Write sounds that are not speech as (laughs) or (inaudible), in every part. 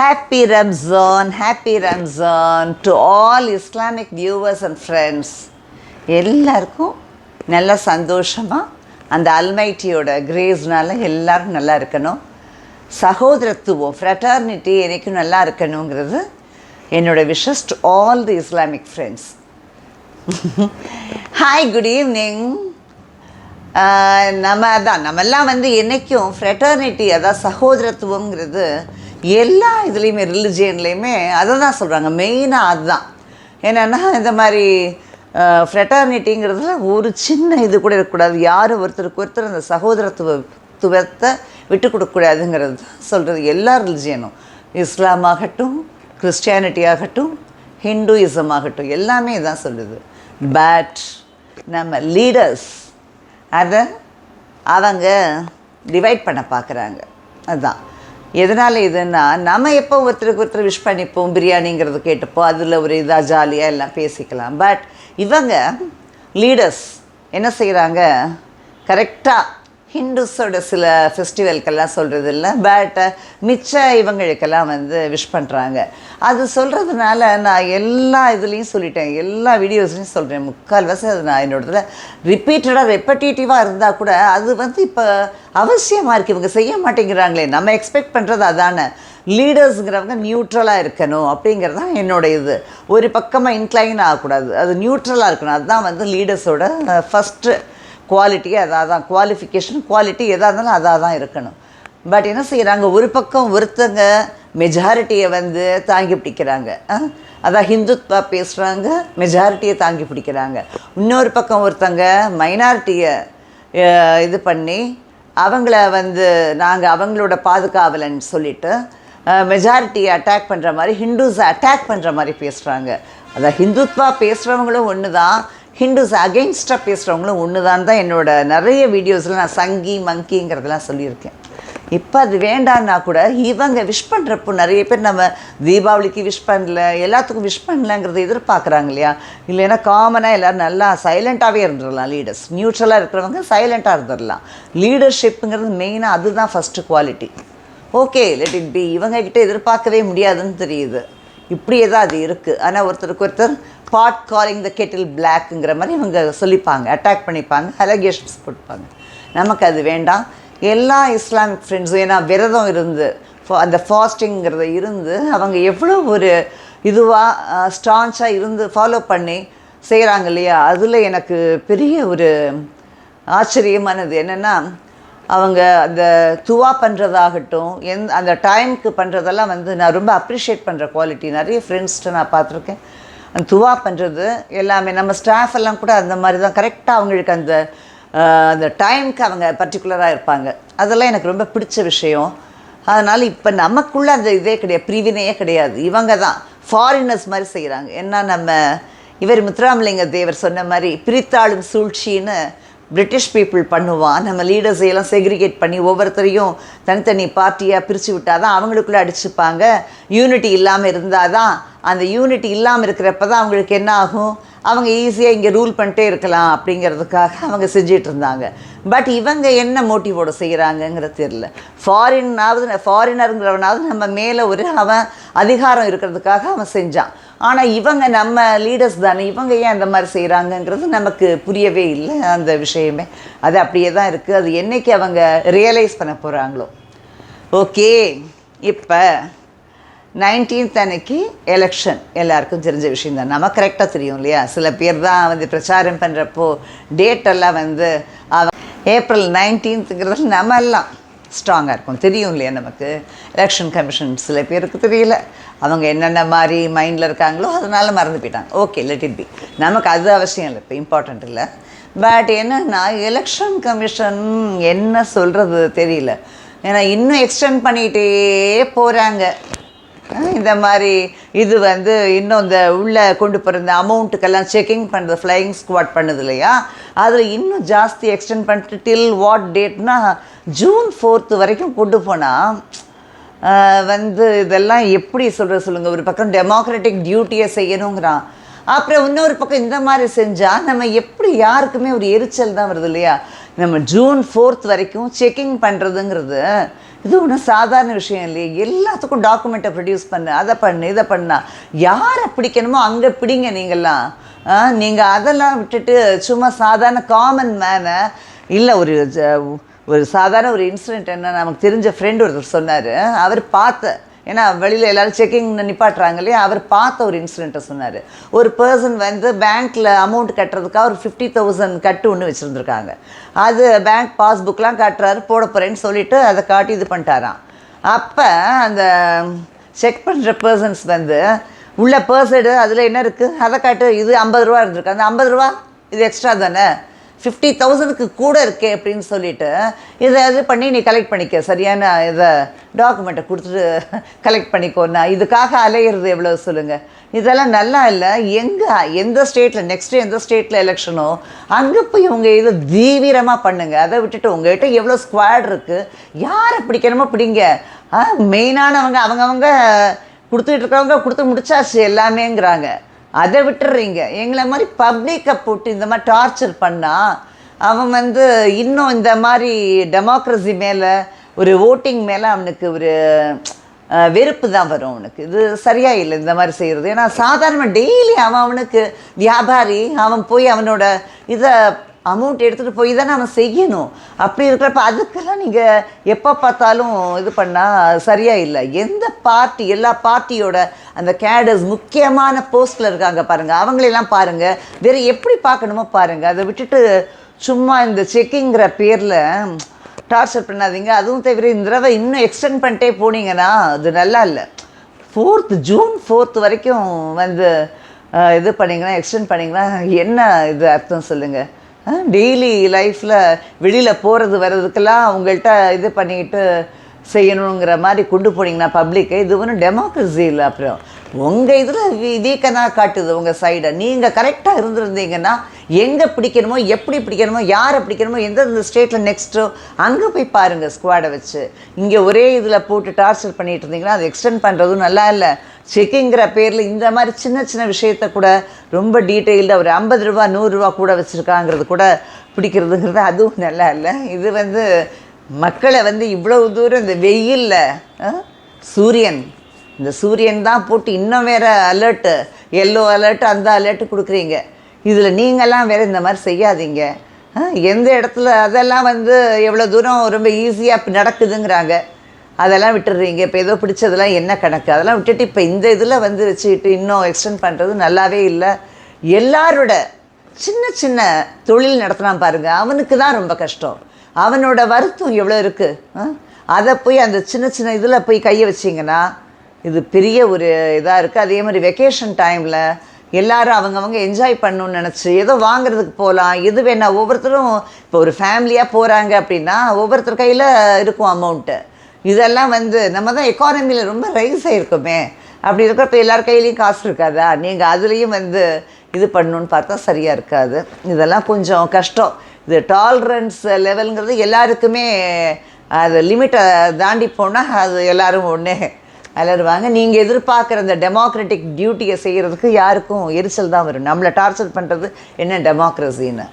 Happy Ramzan, happy Ramzan to all Islamic viewers and friends எல்லாருக்கும் நல்ல சந்தோஷமாக அந்த அல்மைட்டியோட கிரேஸ்னால எல்லாரும் நல்லா இருக்கணும். சகோதரத்துவம் ஃப்ரெட்டர்னிட்டி எனக்கும் நல்லா இருக்கணுங்கிறது என்னோட wishes to all the Islamic friends hi good evening நம்ம அதான் நம்மெல்லாம் வந்து என்றைக்கும் ஃப்ரெட்டர்னிட்டி அதான் சகோதரத்துவங்கிறது எல்லா இதுலேயுமே ரிலிஜியன்லேயுமே அதை தான் சொல்கிறாங்க மெயினாக அதுதான். என்னென்னா இந்த மாதிரி ஃப்ரெட்டர்னிட்டிங்கிறதுல ஒரு சின்ன இது கூட இருக்கக்கூடாது. யாரும் ஒருத்தருக்கு ஒருத்தர் அந்த சகோதரத்துவத்துவத்தை விட்டு கொடுக்கக்கூடாதுங்கிறது தான் சொல்கிறது எல்லா ரிலிஜியனும் இஸ்லாம் ஆகட்டும் கிறிஸ்டியானிட்டி ஆகட்டும் ஹிந்துயிசம் ஆகட்டும் எல்லாமே இதான் சொல்லுது. பட் நம்ம லீடர்ஸ் அதை அவங்க டிவைட் பண்ண பார்க்குறாங்க அதுதான் எதனால் இதுன்னா நம்ம எப்போ ஒருத்தருக்கு ஒருத்தர் விஷ் பண்ணிப்போம் பிரியாணிங்கிறது கேட்டுப்போம் அதில் ஒரு இதாக ஜாலியாக எல்லாம் பேசிக்கலாம். பட் இவங்க லீடர்ஸ் என்ன செய்கிறாங்க கரெக்டாக ஹிந்துஸோட சில ஃபெஸ்டிவல்க்கெல்லாம் சொல்கிறது இல்லை பட் மிச்ச இவங்களுக்கெல்லாம் வந்து விஷ் பண்ணுறாங்க அது சொல்கிறதுனால நான் எல்லா இதுலேயும் சொல்லிட்டேன் எல்லா வீடியோஸ்லையும் சொல்கிறேன் முக்கால்வாசி அது நான் என்னோட இதில் ரிப்பீட்டடாக ரெப்படேட்டிவாக இருந்தால் கூட அது வந்து இப்போ அவசியமாக இருக்குது இவங்க செய்ய மாட்டேங்கிறாங்களே நம்ம எக்ஸ்பெக்ட் பண்ணுறது அதானே. லீடர்ஸுங்கிறவங்க நியூட்ரலாக இருக்கணும் அப்படிங்கிறது தான் என்னோட இது. ஒரு பக்கமாக இன்க்ளைன் ஆகக்கூடாது. அது நியூட்ரலாக இருக்கணும். அதுதான் வந்து லீடர்ஸோட ஃபஸ்ட்டு குவாலிட்டியே அதாக தான் குவாலிஃபிகேஷன் குவாலிட்டி எதாக இருந்தாலும் அதாக தான் இருக்கணும். பட் என்ன செய்கிறாங்க ஒரு பக்கம் ஒருத்தங்க மெஜாரிட்டியை வந்து தாங்கி பிடிக்கிறாங்க. அதான் ஹிந்துத்வா பேசுகிறாங்க மெஜாரிட்டியை தாங்கி பிடிக்கிறாங்க. இன்னொரு பக்கம் ஒருத்தங்க மைனாரிட்டியை இது பண்ணி அவங்கள வந்து நாங்கள் அவங்களோட பாதுகாவலன்னு சொல்லிட்டு மெஜாரிட்டியை அட்டாக் பண்ணுற மாதிரி ஹிந்துஸை அட்டாக் பண்ணுற மாதிரி பேசுகிறாங்க அதான் ஹிந்துத்வா பேசுகிறவங்களும் ஒன்று தான் ஹிந்துஸ் அகெயின்ஸ்டாக பேசுகிறவங்களும் ஒன்று தான் தான் என்னோட நிறைய வீடியோஸில் நான் சங்கி மங்கிங்கிறதெல்லாம் சொல்லியிருக்கேன். இப்போ அது வேண்டான்னா கூட இவங்க விஷ் பண்ணுறப்போ நிறைய பேர் நம்ம தீபாவளிக்கு விஷ் பண்ணல எல்லாத்துக்கும் விஷ் பண்ணலங்கிறத எதிர்பார்க்குறாங்க இல்லையா? இல்லைன்னா காமனாக எல்லோரும் நல்லா சைலண்ட்டாகவே இருந்துடலாம் லீடர்ஸ் நியூட்ரலாக இருக்கிறவங்க சைலண்ட்டாக இருந்துடலாம். லீடர்ஷிப்புங்கிறது மெயினாக அதுதான் first quality okay let it be இவங்கக்கிட்ட எதிர்பார்க்கவே முடியாதுன்னு தெரியுது. இப்படியே தான் அது இருக்குது ஆனால் ஒருத்தருக்கு ஒருத்தர் பாட் காலிங் த கெட்டில் பிளாக்குங்கிற மாதிரி இவங்க சொல்லிப்பாங்க அட்டாக் பண்ணிப்பாங்க அலகேஷன்ஸ் போட்டுப்பாங்க. நமக்கு அது வேண்டாம். எல்லா இஸ்லாமிக் ஃப்ரெண்ட்ஸும் ஏன்னா விரதம் இருந்து அந்த ஃபாஸ்டிங்கிறத இருந்து அவங்க எவ்வளோ ஒரு இதுவாக ஸ்டான்ச்சாக இருந்து ஃபாலோ பண்ணி செய்கிறாங்க இல்லையா? அதில் எனக்கு பெரிய ஒரு ஆச்சரியமானது என்னென்னா அவங்க அந்த துவா பண்ணுறதாகட்டும் எந் அந்த டைமுக்கு பண்ணுறதெல்லாம் வந்து நான் ரொம்ப அப்ரிஷியேட் பண்ணுற குவாலிட்டி நிறைய ஃப்ரெண்ட்ஸ்கிட்ட நான் பார்த்துருக்கேன். துவா பண்ணுறது எல்லாமே. நம்ம ஸ்டாஃப் எல்லாம் கூட அந்த மாதிரி தான் கரெக்டாக அவங்களுக்கு அந்த அந்த டைமுக்கு அவங்க பர்டிகுலராக இருப்பாங்க. அதெல்லாம் எனக்கு ரொம்ப பிடிச்ச விஷயம். அதனால் இப்போ நமக்குள்ளே அந்த இதே கிடையாது. பிரிவினையே கிடையாது. இவங்க தான் ஃபாரினர்ஸ் மாதிரி செய்கிறாங்க ஏன்னா நம்ம இவர் முத்துராமலிங்க தேவர் சொன்ன மாதிரி பிரித்தாளும் சூழ்ச்சின்னு பிரிட்டிஷ் பீப்புள் பண்ணுவான். நம்ம லீடர்ஸை எல்லாம் செக்ரிகேட் பண்ணி ஒவ்வொருத்தரையும் தனித்தனி பார்ட்டியாக பிரித்து விட்டால் தான் அவங்களுக்குள்ளே அடிச்சுப்பாங்க. யூனிட்டி இல்லாமல் இருந்தால் தான் அந்த யூனிட்டி இல்லாமல் இருக்கிறப்ப தான் அவங்களுக்கு என்ன ஆகும்? அவங்க ஈஸியாக இங்கே ரூல் பண்ணிட்டே இருக்கலாம் அப்படிங்கிறதுக்காக அவங்க செஞ்சிட்டு இருந்தாங்க. பட் இவங்க என்ன மோட்டிவோட செய்கிறாங்கங்கிறது தெரில ஃபாரின்னாவது ஃபாரினருங்கிறவனாவது நம்ம மேலே ஒரு அவன் அதிகாரம் இருக்கிறதுக்காக அவன் செஞ்சான். ஆனால் இவங்க நம்ம லீடர்ஸ் தானே இவங்க ஏன் அந்த மாதிரி செய்கிறாங்கங்கிறது நமக்கு புரியவே இல்லை அந்த விஷயமே. அது அப்படியே தான் இருக்குது அது என்றைக்கு அவங்க ரியலைஸ் பண்ண போகிறாங்களோ ஓகே இப்போ நைன்டீன்த் அன்னைக்கு எலெக்ஷன் எல்லாருக்கும் தெரிஞ்ச விஷயம் தான் நம்ம கரெக்டாக தெரியும் இல்லையா? சில பேர் தான் வந்து பிரச்சாரம் பண்ணுறப்போ டேட்டெல்லாம் வந்து ஏப்ரல் நைன்டீன்த்துங்கிறது நம்ம எல்லாம் ஸ்ட்ராங்காக இருக்கும். தெரியும் இல்லையா நமக்கு? எலெக்ஷன் கமிஷன் சில பேருக்கு தெரியல. அவங்க என்னென்ன மாதிரி மைண்டில் இருக்காங்களோ அதனால் மறந்து போயிட்டாங்க. ஓகே லெட் இட் பி நமக்கு அது அவசியம் இல்லை. இப்போ இம்பார்ட்டண்ட் இல்லை. பட் என்னன்னா எலெக்ஷன் கமிஷன் என்ன சொல்கிறது தெரியல. ஏன்னா இன்னும் எக்ஸ்டெண்ட் பண்ணிகிட்டே போகிறாங்க இந்த மாதிரி இது வந்து இன்னும் இந்த உள்ளே கொண்டு போகிற இந்த அமௌண்ட்டுக்கெல்லாம் செக்கிங் பண்ணுறது ஃப்ளையிங் ஸ்குவாட் பண்ணுது இல்லையா? அதில் இன்னும் ஜாஸ்தி எக்ஸ்டெண்ட் பண்ணிட்டு டில் வாட் டேட்னா ஜூன் ஃபோர்த்து வரைக்கும் கொண்டு போனால் வந்து இதெல்லாம் எப்படி சொல்கிறது சொல்லுங்கள் ஒரு பக்கம் டெமோக்ராட்டிக் டியூட்டியை செய்யணுங்கிறான். அப்புறம் இன்னொரு பக்கம் இந்த மாதிரி செஞ்சால் நம்ம எப்படி யாருக்குமே ஒரு எரிச்சல் தான் வருது இல்லையா? நம்ம ஜூன் ஃபோர்த் வரைக்கும் செக்கிங் பண்ணுறதுங்கிறது இது ஒன்றும் சாதாரண விஷயம் இல்லையே. எல்லாத்துக்கும் டாக்குமெண்ட்டை ப்ரொடியூஸ் பண்ணு அதை பண்ணு இதை பண்ணா. யாரை பிடிக்கணுமோ அங்கே பிடிங்க நீங்கள்லாம் நீங்கள் அதெல்லாம் விட்டுட்டு சும்மா சாதாரண காமன் மேனை இல்லை ஒரு ஒரு சாதாரண ஒரு இன்சிடென்ட் என்ன நமக்கு தெரிஞ்ச ஃப்ரெண்டு ஒருத்தர் சொன்னார். அவர் பார்த்த ஏன்னா வெளியில் எல்லாரும் செக்கிங் நிப்பாட்டுறாங்க இல்லையா? அவர் பார்த்த ஒரு இன்சிடென்ட்டை சொன்னார். ஒரு பர்சன் வந்து பேங்க்கில் அமௌண்ட் கட்டுறதுக்காக ஒரு ஃபிஃப்டி தௌசண்ட் கட்டு ஒன்று வச்சுருந்துருக்காங்க. அது பேங்க் பாஸ்புக்லாம் காட்டுறாரு போட போகிறேன்னு சொல்லிட்டு அதை காட்டி இது பண்ணிட்டாராம். அப்போ அந்த செக் பண்ணுற பர்சன்ஸ் வந்து உள்ள பர்சடு அதில் என்ன இருக்குது அதை காட்டு இது ஐம்பது ரூபா இருந்திருக்கு. அந்த ஐம்பது ரூபா இது எக்ஸ்ட்ரா தானே? ஃபிஃப்டி தௌசண்ட்க்கு கூட இருக்கே அப்படின்னு சொல்லிட்டு இதை இது பண்ணி நீ கலெக்ட் பண்ணிக்க. சரியான இதை டாக்குமெண்ட்டை கொடுத்துட்டு கலெக்ட் பண்ணிக்கோண்ணா இதுக்காக அலையிறது எவ்வளோ சொல்லுங்கள் இதெல்லாம் நல்லா இல்லை. எங்கே எந்த ஸ்டேட்டில் நெக்ஸ்ட்டு எந்த ஸ்டேட்டில் எலெக்ஷனோ அங்கே போய் உங்கள் இதை தீவிரமாக பண்ணுங்கள் அதை விட்டுட்டு உங்கள்கிட்ட எவ்வளோ ஸ்குவாட் இருக்குது யாரை பிடிக்கணுமோ பிடிங்க. மெயினானவங்க அவங்கவங்க கொடுத்துட்டு இருக்கிறவங்க கொடுத்து முடிச்சாச்சு எல்லாமேங்கிறாங்க. அதை விட்டுறீங்க. எங்களை மாதிரி பப்ளிக்கை போட்டு இந்த மாதிரி டார்ச்சர் பண்ணால் அவன் வந்து இன்னும் இந்த மாதிரி டெமோக்ரஸி மேலே ஒரு ஓட்டிங் மேலே அவனுக்கு ஒரு வெறுப்பு தான் வரும் அவனுக்கு. இது சரியா இல்லை இந்த மாதிரி செய்கிறது ஏன்னா சாதாரண டெய்லி அவன் அவனுக்கு வியாபாரி அவன் போய் அவனோட இதை அமௌண்ட் எடுத்துகிட்டு போய் தானே நம்ம செய்யணும். அப்படி இருக்கிறப்ப அதுக்கெல்லாம் நீங்கள் எப்போ பார்த்தாலும் இது பண்ணால் சரியாக இல்லை. எந்த பார்ட்டி எல்லா பார்ட்டியோட அந்த கேடர்ஸ் முக்கியமான போஸ்ட்டில் இருக்காங்க பாருங்கள் அவங்களெல்லாம் பாருங்கள் வேறு எப்படி பார்க்கணுமோ பாருங்கள் அதை விட்டுட்டு சும்மா இந்த செக்கிங்கிற பேரில் டார்ச்சர் பண்ணாதீங்க. அதுவும் தவிர இந்த தடவை இன்னும் எக்ஸ்டெண்ட் பண்ணிட்டே போனீங்கன்னா அது நல்லா இல்லை. ஃபோர்த்து ஜூன் ஃபோர்த் வரைக்கும் வந்து இது பண்ணிங்கன்னா எக்ஸ்டெண்ட் பண்ணிங்கன்னா என்ன இது அர்த்தம் சொல்லுங்கள் டெய்லி லைஃப்பில் வெளியில் போகிறது வர்றதுக்கெல்லாம் அவங்கள்ட்ட இது பண்ணிக்கிட்டு செய்யணுங்கிற மாதிரி கொண்டு போனீங்கன்னா பப்ளிக்கு இது ஒன்றும் டெமோக்ரஸி இல்லை அப்புறம். உங்கள் இதில் வீக்கனாக காட்டுது உங்கள் சைடை நீங்கள் கரெக்டாக இருந்திருந்தீங்கன்னா எங்கே பிடிக்கணுமோ எப்படி பிடிக்கணுமோ யாரை பிடிக்கணுமோ எந்தெந்த ஸ்டேட்டில் நெக்ஸ்ட்டோ அங்கே போய் பாருங்கள் ஸ்குவாடை வச்சு. இங்கே ஒரே இதில் போட்டு டார்ச்சர் பண்ணிட்டு இருந்தீங்கன்னா அதை எக்ஸ்டெண்ட் பண்ணுறதும் நல்லா இல்லை. செக்கிங்கிற பேரில் இந்த மாதிரி சின்ன சின்ன விஷயத்த கூட ரொம்ப டீட்டெயில்டாக ஒரு ஐம்பது ரூபா நூறுரூவா கூட வச்சுருக்காங்கிறது கூட பிடிக்கிறதுங்கிறது அதுவும் நல்லா இல்லை. இது வந்து மக்களை வந்து இவ்வளவு தூரம் இந்த வெயிலில் சூரியன். இந்த சூரியன் தான் போட்டு இன்னும் வேறு அலர்ட்டு எல்லோ அலர்ட்டு அந்த அலர்ட்டு கொடுக்குறீங்க. இதில் நீங்கள்லாம் வேறு இந்த மாதிரி செய்யாதீங்க. ஆ, எந்த இடத்துல அதெல்லாம் வந்து எவ்வளோ தூரம் ரொம்ப ஈஸியாக நடக்குதுங்கிறாங்க. அதெல்லாம் விட்டுடுறீங்க. இப்போ ஏதோ பிடிச்சதெல்லாம் என்ன கணக்கு? அதெல்லாம் விட்டுட்டு இப்போ இந்த இதில் வந்து வச்சுக்கிட்டு இன்னும் எக்ஸ்டெண்ட் பண்ணுறது நல்லாவே இல்லை. எல்லாரோட சின்ன சின்ன தொழில் நடத்தினா பாருங்கள் அவனுக்கு தான் ரொம்ப கஷ்டம். அவனோட வருத்தம் எவ்வளோ இருக்குது அதை போய் அந்த சின்ன சின்ன இதில் போய் கையை வச்சிங்கன்னா இது பெரிய ஒரு இதாக இருக்குது அதே மாதிரி வெக்கேஷன் டைமில் எல்லாரும் அவங்கவங்க என்ஜாய் பண்ணணும்னு நினச்சி ஏதோ வாங்குறதுக்கு போகலாம். எது வேணால் ஒவ்வொருத்தரும் இப்போ ஒரு ஃபேமிலியாக போகிறாங்க அப்படின்னா ஒவ்வொருத்தர் கையில் இருக்கும் அமௌண்ட்டு இதெல்லாம் வந்து நம்ம தான் எக்கானமியில் ரொம்ப ரைஸ் ஆகிருக்குமே அப்படி இருக்கிறப்ப எல்லார் கையிலையும் காசு இருக்காதா? நீங்கள் அதுலேயும் வந்து இது பண்ணணுன்னு பார்த்தா சரியாக இருக்காது. இதெல்லாம் கொஞ்சம் கஷ்டம். இது டாலரன்ஸ் லெவலுங்கிறது எல்லாருக்குமே அது லிமிட்டை தாண்டி போனால் அது எல்லாரும் ஒன்று அலருவாங்க நீங்கள் எதிர்பார்க்குற அந்த டெமோக்ராட்டிக் டியூட்டியை செய்கிறதுக்கு யாருக்கும் எரிச்சல் தான் வரும். நம்மளை டார்ச்சர் பண்ணுறது என்ன டெமோக்ரஸின்னு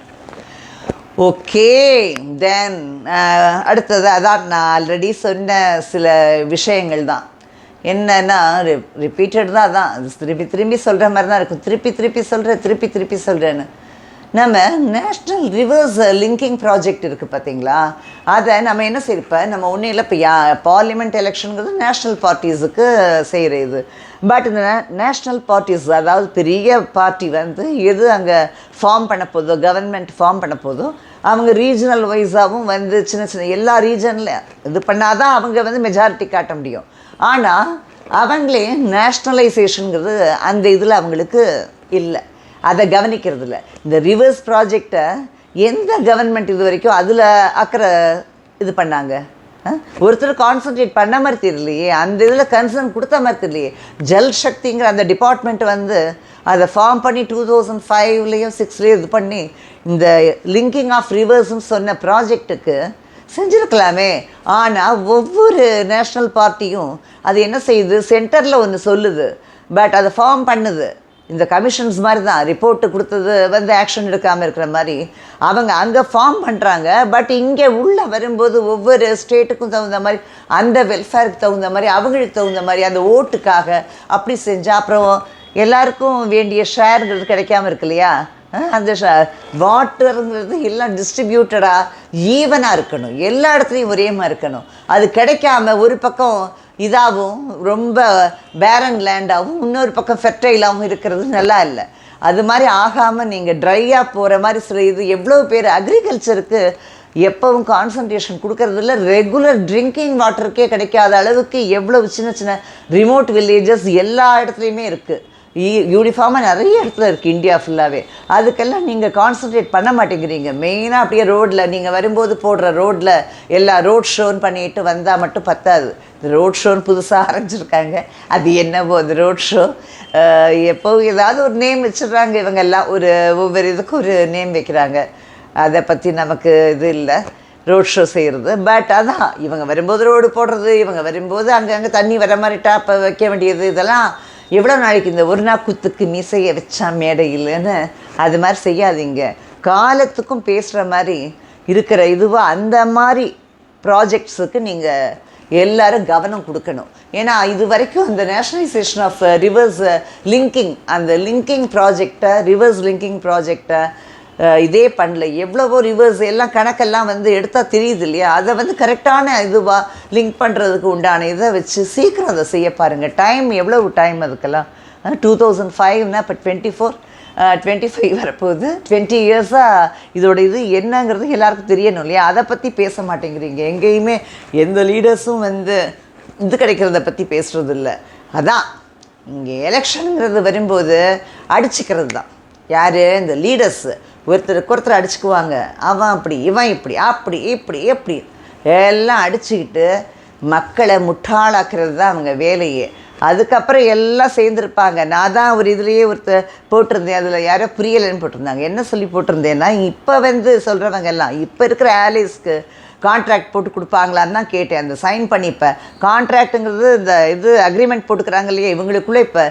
ஓகே தென் அடுத்தது அதான் நான் ஆல்ரெடி சொன்ன சில விஷயங்கள் தான். என்னன்னா ரிப்பீட்டட் தான் அதான். திருப்பி திரும்பி சொல்கிற மாதிரி தான் இருக்கும். திருப்பி திருப்பி சொல்கிறேன் திருப்பி திருப்பி சொல்கிறேன்னு நம்ம நேஷ்னல் ரிவர்ஸ் லிங்கிங் ப்ராஜெக்ட் இருக்குது பார்த்தீங்களா அதை நம்ம என்ன செய்யப்போ நம்ம ஒன்றும் இல்லை இப்போ யா பார்லிமெண்ட் எலெக்ஷனுங்கிறது நேஷ்னல் பார்ட்டிஸுக்கு செய்கிற இது. பட் இந்த நேஷ்னல் பார்ட்டிஸ் அதாவது பெரிய பார்ட்டி வந்து எது அங்கே ஃபார்ம் பண்ண போதோ கவர்மெண்ட் ஃபார்ம் பண்ண போதோ அவங்க ரீஜனல் வைஸாகவும் வந்து சின்ன சின்ன எல்லா ரீஜனில் இது பண்ணாதான் அவங்க வந்து மெஜாரிட்டி காட்ட முடியும். ஆனால் அவங்களே நேஷ்னலைசேஷனுங்கிறது அந்த இதில் அவங்களுக்கு இல்லை. அதை கவனிக்கிறது இல்லை இந்த ரிவர்ஸ் ப்ராஜெக்டை எந்த கவர்மெண்ட் இது வரைக்கும் அதில் அக்கறை இது பண்ணாங்க? ஒருத்தர் கான்சன்ட்ரேட் பண்ண மாதிரி தெரியலையே அந்த இதில் கன்சர்ன் கொடுத்த மாதிரி தெரியலையே. ஜல் சக்திங்கிற அந்த டிபார்ட்மெண்ட் வந்து அதை ஃபார்ம் பண்ணி டூ தௌசண்ட் ஃபைவ்லேயும் சிக்ஸ்லேயும் இது பண்ணி இந்த லிங்கிங் ஆஃப் ரிவர்ஸ்ன்னு சொன்ன ப்ராஜெக்ட்டுக்கு செஞ்சுருக்கலாமே. ஆனால் ஒவ்வொரு நேஷ்னல் பார்ட்டியும் அது என்ன செய்யுது? சென்டரில் ஒன்று சொல்லுது. பட் அதை ஃபார்ம் பண்ணுது. இந்த கமிஷன்ஸ் மாதிரி தான் ரிப்போர்ட்டு கொடுத்தது வந்து ஆக்ஷன் எடுக்காமல் இருக்கிற மாதிரி. அவங்க அங்கே ஃபார்ம் பண்ணுறாங்க பட் இங்கே உள்ளே வரும்போது ஒவ்வொரு ஸ்டேட்டுக்கும் தகுந்த மாதிரி அந்த வெல்ஃபேருக்கு தகுந்த மாதிரி அவங்களுக்கு தகுந்த மாதிரி அந்த ஓட்டுக்காக அப்படி செஞ்சால் அப்புறம் எல்லாருக்கும் வேண்டிய ஷேருங்கிறது கிடைக்காம இருக்கு இல்லையா? அந்த வாட்டருங்கிறது எல்லாம் டிஸ்ட்ரிபியூட்டடாக ஈவனாக இருக்கணும். எல்லா இடத்துலையும் ஒரே மாதிரி இருக்கணும். அது கிடைக்காம ஒரு பக்கம் இதாகவும் ரொம்ப பேரன் லேண்டாகவும் இன்னொரு பக்கம் ஃபெர்டைலாகவும் இருக்கிறது நல்லா இல்லை. அது மாதிரி ஆகாமல் நீங்கள் ட்ரையாக போகிற மாதிரி சில இது எவ்வளோ பேர் அக்ரிகல்ச்சருக்கு எப்பவும் கான்சன்ட்ரேஷன் கொடுக்கறதில்ல ரெகுலர் ட்ரிங்கிங் வாட்டருக்கே கிடைக்காத அளவுக்கு எவ்வளவு சின்ன சின்ன ரிமோட் வில்லேஜஸ் எல்லா இடத்துலையுமே இருக்குது யூனிஃபார்மாக நிறைய இடத்துல இருக்குது இந்தியா ஃபுல்லாகவே அதுக்கெல்லாம் நீங்கள் கான்சன்ட்ரேட் பண்ண மாட்டேங்கிறீங்க. மெயினாக அப்படியே ரோட்டில் நீங்கள் வரும்போது போடுற ரோட்டில் எல்லா ரோட் ஷோன்னு பண்ணிட்டு வந்தால் மட்டும் பத்தாது. இந்த ரோட் ஷோன்னு புதுசாக (laughs) ஆரம்பிச்சிருக்காங்க. அது என்னவோ அந்த ரோட் ஷோ எப்போ ஏதாவது ஒரு நேம் வச்சிடுறாங்க. இவங்கெல்லாம் ஒரு ஒவ்வொரு இதுக்கும் ஒரு நேம் வைக்கிறாங்க. அதை பற்றி நமக்கு இது இல்லை. ரோட் ஷோ செய்கிறது பட் அதான் இவங்க வரும்போது ரோடு போடுறது இவங்க வரும்போது அங்கங்கே தண்ணி வர மாதிரி டாப்பை வைக்க வேண்டியது இதெல்லாம் எவ்வளோ நாளைக்கு இந்த ஒரு நாள் குத்துக்கு மீசையை வச்சா மேடையில்னு அது மாதிரி செய்யாதீங்க. காலத்துக்கும் பேசுகிற மாதிரி இருக்கிற இதுவாக அந்த மாதிரி ப்ராஜெக்ட்ஸுக்கு நீங்கள் எல்லாரும் கவனம் கொடுக்கணும். ஏன்னா இது வரைக்கும் அந்த நேஷனலைசேஷன் ஆஃப் ரிவர்ஸ் லிங்கிங் அந்த லிங்கிங் ப்ராஜெக்டை ரிவர்ஸ் லிங்கிங் ப்ராஜெக்டை இதே பண்ணல. எவ்வளவோ ரிவர்ஸ் எல்லாம் கணக்கெல்லாம் வந்து எடுத்தால் தெரியுது இல்லையா? அதை வந்து கரெக்டான இதுவாக லிங்க் பண்ணுறதுக்கு உண்டான இதை வச்சு சீக்கிரம் அதை செய்ய பாருங்கள் டைம் எவ்வளவு டைம் அதுக்கெல்லாம்? டூ தௌசண்ட் ஃபைவ்னா இப்போ டுவெண்ட்டி ஃபோர் டுவெண்ட்டி ஃபைவ் வரப்போகுது டுவெண்ட்டி இயர்ஸாக இதோட இது என்னங்கிறது எல்லாருக்கும் தெரியணும் இல்லையா? அதை பற்றி பேச மாட்டேங்கிறீங்க. எங்கேயுமே எந்த லீடர்ஸும் வந்து இது கிடைக்கிறத பற்றி பேசுகிறது இல்லை அதான் இங்கே எலெக்ஷனுங்கிறது வரும்போது அடிச்சுக்கிறது தான் யார்? இந்த லீடர்ஸு ஒருத்தருக்கு ஒருத்தர் அடிச்சுக்குவாங்க. அவன் அப்படி இவன் இப்படி அப்படி இப்படி எப்படி? எல்லாம் அடிச்சுக்கிட்டு மக்களை முட்டாளாக்குறது தான் அவங்க வேலையே. அதுக்கப்புறம் எல்லாம் சேர்ந்துருப்பாங்க. நான் தான் ஒரு இதுலேயே ஒருத்தர் போட்டிருந்தேன். அதில் யாரோ புரியலைன்னு போட்டிருந்தாங்க. என்ன சொல்லி போட்டிருந்தேன்னா இப்போ வந்து சொல்கிறவங்க எல்லாம் இப்போ இருக்கிற ஆலிஸ்க்கு கான்ட்ராக்ட் போட்டு கொடுப்பாங்களான்னு தான் கேட்டேன். அந்த சைன் பண்ணி இப்போ கான்ட்ராக்ட்டுங்கிறது இந்த இது அக்ரிமெண்ட் போட்டுக்கிறாங்க இல்லையா? இவங்களுக்குள்ளே இப்போ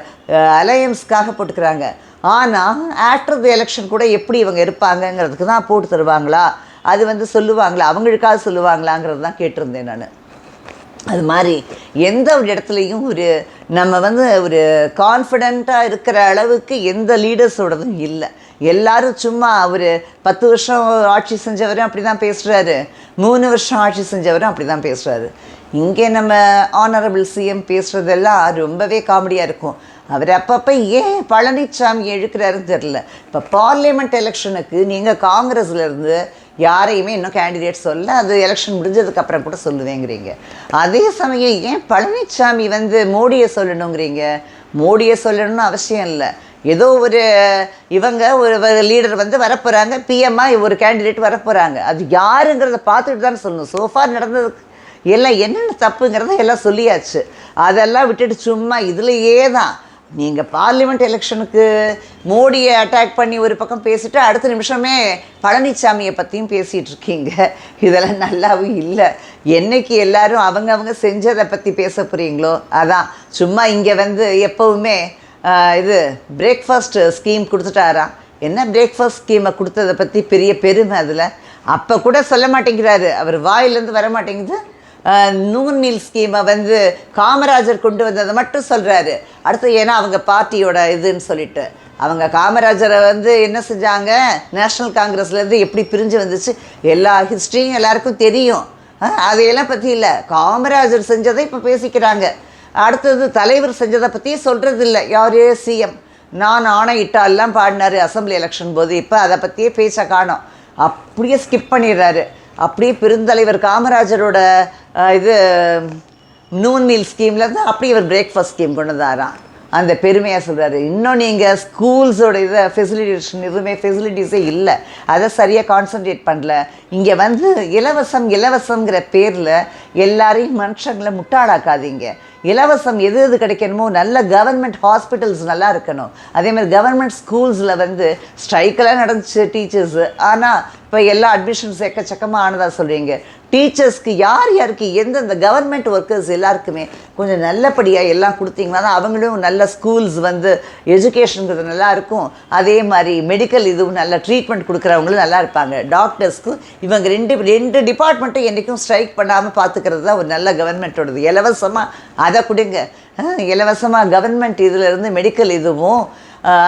அலையன்ஸ்க்காக போட்டுக்கிறாங்க. ஆனால் ஆஃப்டர் தி எலெக்ஷன் கூட எப்படி இவங்க இருப்பாங்கங்கிறதுக்கு தான் போட்டு தருவாங்களா? அது வந்து சொல்லுவாங்களா? அவங்களுக்காக சொல்லுவாங்களாங்கிறது தான் கேட்டிருந்தேன் நான். அது மாதிரி எந்த ஒரு இடத்துலையும் ஒரு நம்ம வந்து ஒரு கான்ஃபிடெண்ட்டாக இருக்கிற அளவுக்கு எந்த லீடர்ஸோடதும் இல்லை. எல்லாரும் சும்மா அவர் பத்து வருஷம் ஆட்சி செஞ்சவரும் அப்படி தான் பேசுகிறாரு மூணு வருஷம் ஆட்சி செஞ்சவரும் அப்படி தான் பேசுகிறாரு இங்கே நம்ம ஆனரபிள் சிஎம் பேசுகிறதெல்லாம் ரொம்பவே காமெடியாக இருக்கும். அவர் அப்பப்போ ஏன் பழனிசாமி எழுக்கிறாருன்னு தெரில இப்போ பார்லிமெண்ட் எலெக்ஷனுக்கு நீங்கள் காங்கிரஸ்லேருந்து யாரையுமே இன்னும் கேண்டிடேட் சொல்ல அது எலெக்ஷன் முடிஞ்சதுக்கப்புறம் கூட சொல்லுவேங்கிறீங்க. அதே சமயம் ஏன் பழனிசாமி வந்து மோடியை சொல்லணுங்கிறீங்க? மோடியை சொல்லணும்னு அவசியம் இல்லை. ஏதோ ஒரு இவங்க ஒரு லீடர் வந்து வரப்போகிறாங்க பிஎம்மாக ஒரு கேண்டிடேட் வரப்போகிறாங்க அது யாருங்கிறத பார்த்துட்டு தான் சொல்லணும். சோஃபார் நடந்தது எல்லாம் என்னென்ன தப்புங்கிறத எல்லாம் சொல்லியாச்சு. அதெல்லாம் விட்டுட்டு சும்மா இதுலையே தான். நீங்கள் பார்லிமெண்ட் எலெக்ஷனுக்கு மோடியை அட்டாக் பண்ணி ஒரு பக்கம் பேசிட்டு அடுத்த நிமிஷமே பழனிசாமியை பற்றியும் பேசிகிட்டு இருக்கீங்க. இதெல்லாம் நல்லாவும் இல்லை. என்னைக்கு எல்லாரும் அவங்கவங்க செஞ்சதை பற்றி பேச போகிறீங்களோ அதான் சும்மா இங்கே வந்து எப்போவுமே இது பிரேக்ஃபாஸ்ட் ஸ்கீம் கொடுத்துட்டாராம் என்ன பிரேக்ஃபாஸ்ட் ஸ்கீமை கொடுத்ததை பற்றி பெரிய பெருமை அதில்? அப்போ கூட சொல்ல மாட்டேங்கிறாரு. அவர் வாயிலேருந்து வர மாட்டேங்குது. நூர்நீல் நூன் ஸ்கீமை வந்து காமராஜர் கொண்டு வந்ததை மட்டும் சொல்கிறாரு அடுத்து ஏன்னா அவங்க பார்ட்டியோட இதுன்னு சொல்லிட்டு. அவங்க காமராஜரை வந்து என்ன செஞ்சாங்க? நேஷ்னல் காங்கிரஸ்லேருந்து எப்படி பிரிஞ்சு வந்துச்சு? எல்லா ஹிஸ்ட்ரியும் எல்லாருக்கும் தெரியும். அதையெல்லாம் பற்றி இல்லை. காமராஜர் செஞ்சதை இப்போ பேசிக்கிறாங்க. அடுத்தது தலைவர் செஞ்சதை பற்றியே சொல்கிறது இல்லை சிஎம் நான் ஆணையிட்டாலாம் பாடினாரு அசம்பிளி எலெக்ஷன் போது. இப்போ அதை பற்றியே பேச காணோம். அப்படியே ஸ்கிப் பண்ணிடுறாரு. அப்படியே பெருந்தலைவர் காமராஜரோட இது நூன் மீல் ஸ்கீம்லேருந்து அப்படியே இவர் பிரேக்ஃபாஸ்ட் ஸ்கீம் கொண்டு வந்தாராம். அந்த பெருமையாக சொல்கிறாரு இன்னும் நீங்கள் ஸ்கூல்ஸோட இதை ஃபெசிலிட்டேஷன் எதுவுமே ஃபெசிலிட்டிஸே இல்லை. அதை சரியாக கான்சன்ட்ரேட் பண்ணல. இங்கே வந்து இலவசம் இலவசங்கிற பேரில் எல்லாரையும் மனுஷங்களை முட்டாளாக்காதீங்க. இலவசம் எது எது கிடைக்கணுமோ நல்ல கவர்மெண்ட் ஹாஸ்பிட்டல்ஸ் நல்லா இருக்கணும். அதே மாதிரி கவர்மெண்ட் ஸ்கூல்ஸில் வந்து ஸ்ட்ரைக்கெல்லாம் நடந்துச்சு டீச்சர்ஸு ஆனால் இப்போ எல்லா அட்மிஷன்ஸ் எக்கச்சக்கமாக ஆனதாக சொல்கிறீங்க டீச்சர்ஸ்க்கு யார் யாருக்கு எந்தெந்த கவர்மெண்ட் ஒர்க்கர்ஸ் எல்லாருக்குமே கொஞ்சம் நல்லபடியாக எல்லாம் கொடுத்தீங்கன்னா தான் அவங்களும் நல்ல ஸ்கூல்ஸ் வந்து எஜுகேஷனுங்கிறது நல்லா இருக்கும். அதே மாதிரி மெடிக்கல் இதுவும் நல்ல ட்ரீட்மெண்ட் கொடுக்குறவங்களும் நல்லா இருப்பாங்க. டாக்டர்ஸ்க்கு இவங்க ரெண்டு ரெண்டு டிபார்ட்மெண்ட்டும் என்றைக்கும் ஸ்ட்ரைக் பண்ணாமல் பார்த்துக்கிறது தான் ஒரு நல்ல கவர்மெண்ட்டோடது இலவசமாக அதை கொடுங்க. இலவசமாக கவர்மெண்ட் இதிலிருந்து மெடிக்கல் இதுவும்